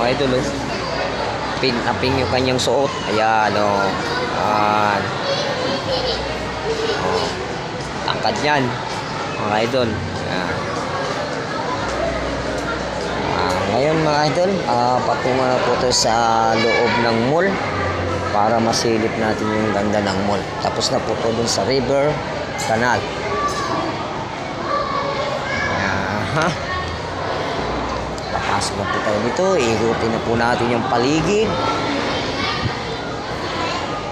Mga idol, oh. Pink na pink yung kanyang suot. Ayan, oh. Ayan. Oh. Tangkad yan. Mga idol. Ayan. Ah, ngayon mga idol, ah, patungo na po tayo sa loob ng mall para masilip natin yung ganda ng mall. Tapos na po to dun sa river canal. Aha. Papasok na po tayo dito. Ikutin na po natin yung paligid.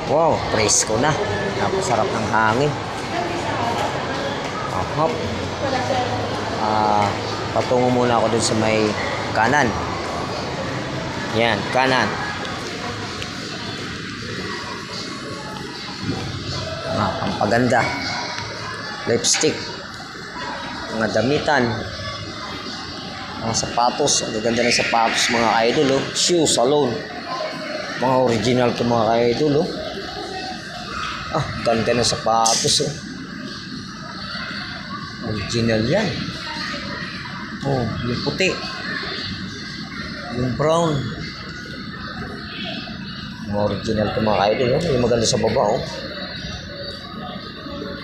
Wow, presko na. Napasarap ng hangin. Ahop. Ah, patungo muna ako dun sa may kanan. Yan, kanan. Ah, pampaganda. Lipstick. Mga damitan. Mga sapatos. Ang gaganda ng sapatos mga idol. Oh. Shoe, salon. Mga original to mga idol. Oh. Ah, ganda ng sapatos. Oh. Original yan. Oh, yung puti. Yung brown. Mga original to mga idol. Oh. Yung maganda sa baba. Oh.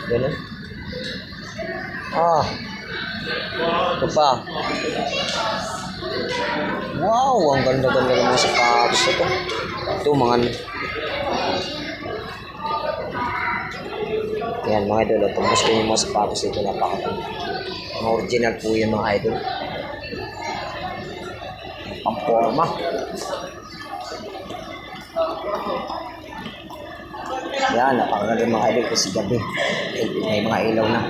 Ganun. Ah. Ito pa. Wow, ang ganda-ganda ng mga sapatos ito. Ito mga Yan mga idol, ito gusto yung mga sapatos ito napakaganda. Mga original po yung mga idol. Pamporma. Yan, napakaganda mga idol kasi gabi. May mga ilaw na.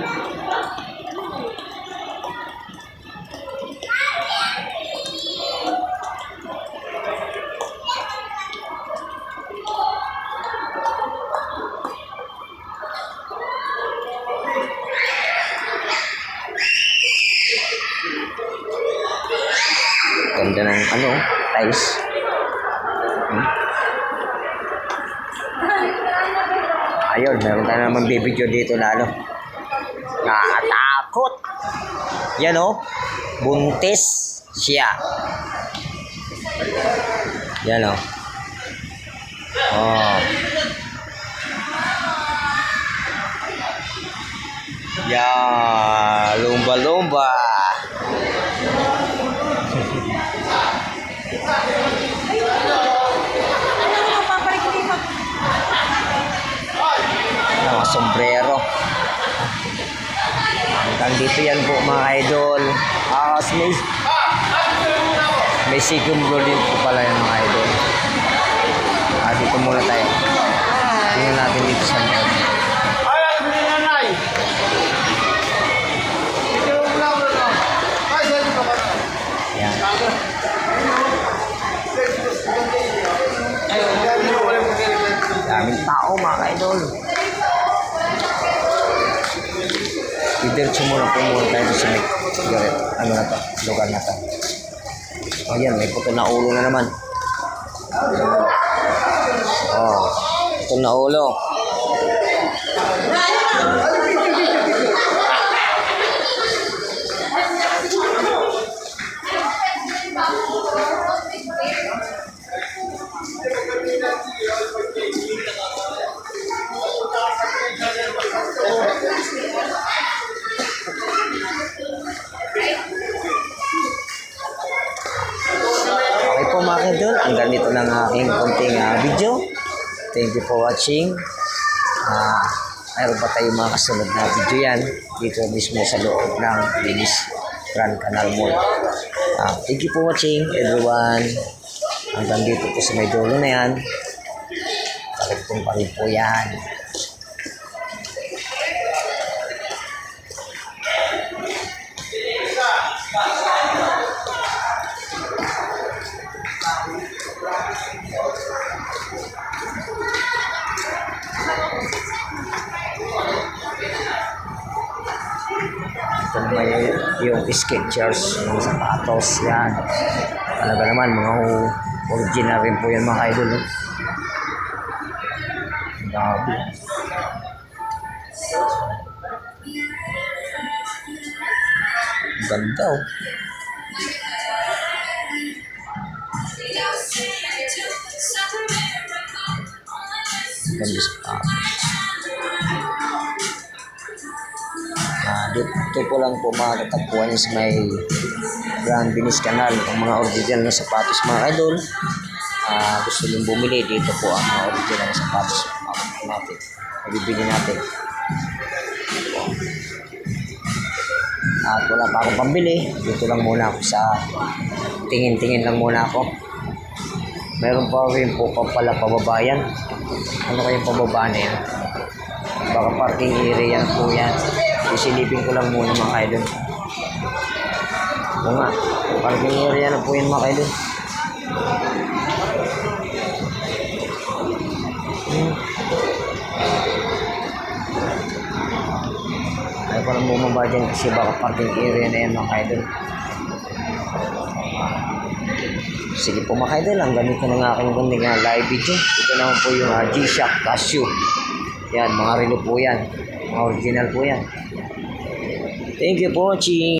Ganda ng ano, tiles. Hmm? Ayun, meron tayo naman bibidyo dito na ano. Nakatakot. Yan oh. Buntis siya. Yan oh. Oh. Yeah, lumba-lumba. Hanggang dito yan po mga idol. Ah, may, may second floor din po pala yan mga idol. Ah, dito muna tayo. Tingnan natin dito sa loob. Ay, ay, hindi nanay. Didiretso muna po muna tayo sa may cigarette. Ano na to? Lugar na to. Ayan, may puto na ulo na naman. Oh, puto na ulo. Aking konting ah, video. Thank you for watching. Ah, mayroon pa tayo mga kasunod na video yan dito mismo sa loob ng Linis Grand Canal Mall. Ah, thank you for watching everyone. Hanggang dito po sa may dulo na yan. Pakitong pa rin po yan. Ito naman yung Skechers, yung sapatos, yan. Ano Talaga naman, mga original rin po yan mga idol. Ang ganda oh. Ang ganda sa dito po lang po makakatagpuan sa may Grand Venice Canal ang mga original na sapatos mga idol. Ah, gusto nyo bumili dito po ang mga original na sapatos uh, natin. Bibili natin. At wala pa akong pambili. Dito lang muna ako sa tingin-tingin lang muna ako. Meron pa rin po pa pala pababayan. Ano kayong pababa na yan? Baka parking area po yan. Isilipin ko lang muna mga kaidol. Oo nga, parking area na po yan mga kaidol. Hmm. Ay ko lang bumaba dyan kasi baka parking area na yan mga kaidol. Sige po mga kaidol, ang ganito ng aking gandang uh, live video. Ito naman po yung uh, G-Shock Casio. Yan, mga relo po yan. Mga original po yan. Thank you for watching.